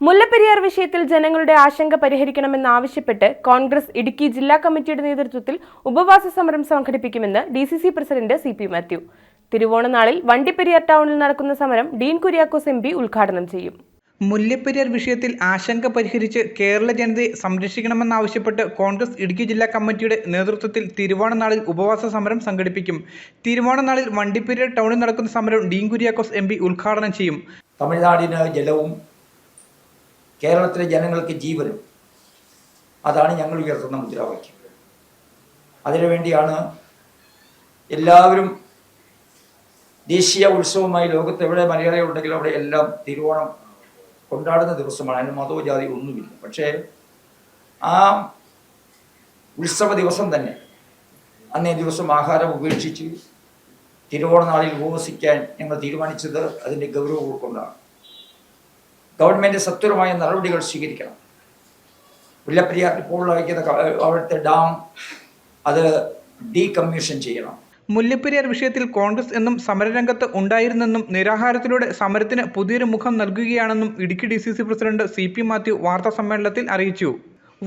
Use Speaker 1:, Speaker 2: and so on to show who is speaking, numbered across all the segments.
Speaker 1: മുല്ലപ്പെരിയാർ വിഷയത്തിൽ ജനങ്ങളുടെ ആശങ്ക പരിഹരിക്കണമെന്നാവശ്യപ്പെട്ട് കോൺഗ്രസ് ഇടുക്കി ജില്ലാ കമ്മിറ്റിയുടെ നേതൃത്വത്തിൽ ഉപവാസ സമരം സംഘടിപ്പിക്കുമെന്ന് D C C president C P Mathew. തിരുവോണനാളിൽ Vandiperiyar ടൗണിൽ നടക്കുന്ന സമരം ഡീൻ കുര്യാക്കോസ് എം പി ഉദ്ഘാടനം ചെയ്യും.
Speaker 2: മുല്ലപ്പെരിയാർ വിഷയത്തിൽ ആശങ്ക പരിഹരിച്ച് കേരള ജനതയെ സംരക്ഷിക്കണമെന്നാവശ്യപ്പെട്ട് കോൺഗ്രസ് ഇടുക്കി ജില്ലാ കമ്മിറ്റിയുടെ നേതൃത്വത്തിൽ തിരുവോണനാളിൽ ഉപവാസ സമരം സംഘടിപ്പിക്കും. തിരുവോണനാളിൽ വണ്ടിപ്പെരിയാർ ടൗണിൽ നടക്കുന്ന സമരം ഡീൻ കുര്യാക്കോസ് എം പി ഉദ്ഘാടനം ചെയ്യും.
Speaker 3: തമിഴ്നാടിന് ജലവും കേരളത്തിലെ ജനങ്ങൾക്ക് ജീവനും അതാണ് ഞങ്ങൾ ഉയർത്തുന്ന മുദ്രാവാക്യം. അതിനുവേണ്ടിയാണ് എല്ലാവരും ദേശീയ ഉത്സവമായി ലോകത്ത് എവിടെ മലയാളികളുണ്ടെങ്കിലും അവിടെ എല്ലാം തിരുവോണം കൊണ്ടാടുന്ന ദിവസമാണ്. അതിന് മതവും ജാതി ഒന്നുമില്ല. പക്ഷേ ആ ഉത്സവ ദിവസം തന്നെ അന്നേ ദിവസം ആഹാരം ഉപേക്ഷിച്ച് തിരുവോണ നാളിൽ ഉപവസിക്കാൻ ഞങ്ങൾ തീരുമാനിച്ചത് അതിന്റെ ഗൗരവം ഉൾക്കൊണ്ടാണ് ഗവൺമെന്റ് സത്വരമായ നടപടികൾ സ്വീകരിക്കണം. മുല്ലപ്പെരിയാർ ഇപ്പോൾ വയ്ക്കുന്ന അവിടുത്തെ ഡാം അത് ഡീകമ്മീഷൻ ചെയ്യണം.
Speaker 2: മുല്ലപ്പെരിയാർ വിഷയത്തിൽ കോൺഗ്രസ് എന്നും സമരരംഗത്ത് ഉണ്ടായിരുന്നെന്നും നിരാഹാരത്തിലൂടെ സമരത്തിന് പുതിയൊരു മുഖം നൽകുകയാണെന്നും Idukki D C C president C P Mathew വാർത്താ സമ്മേളനത്തിൽ അറിയിച്ചു.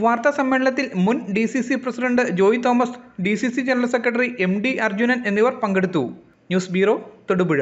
Speaker 2: വാർത്താ സമ്മേളനത്തിൽ മുൻ D C C president Joy Thomas D C C general secretary M D Arjunan എന്നിവർ പങ്കെടുത്തു. News bureau Thodupuzha.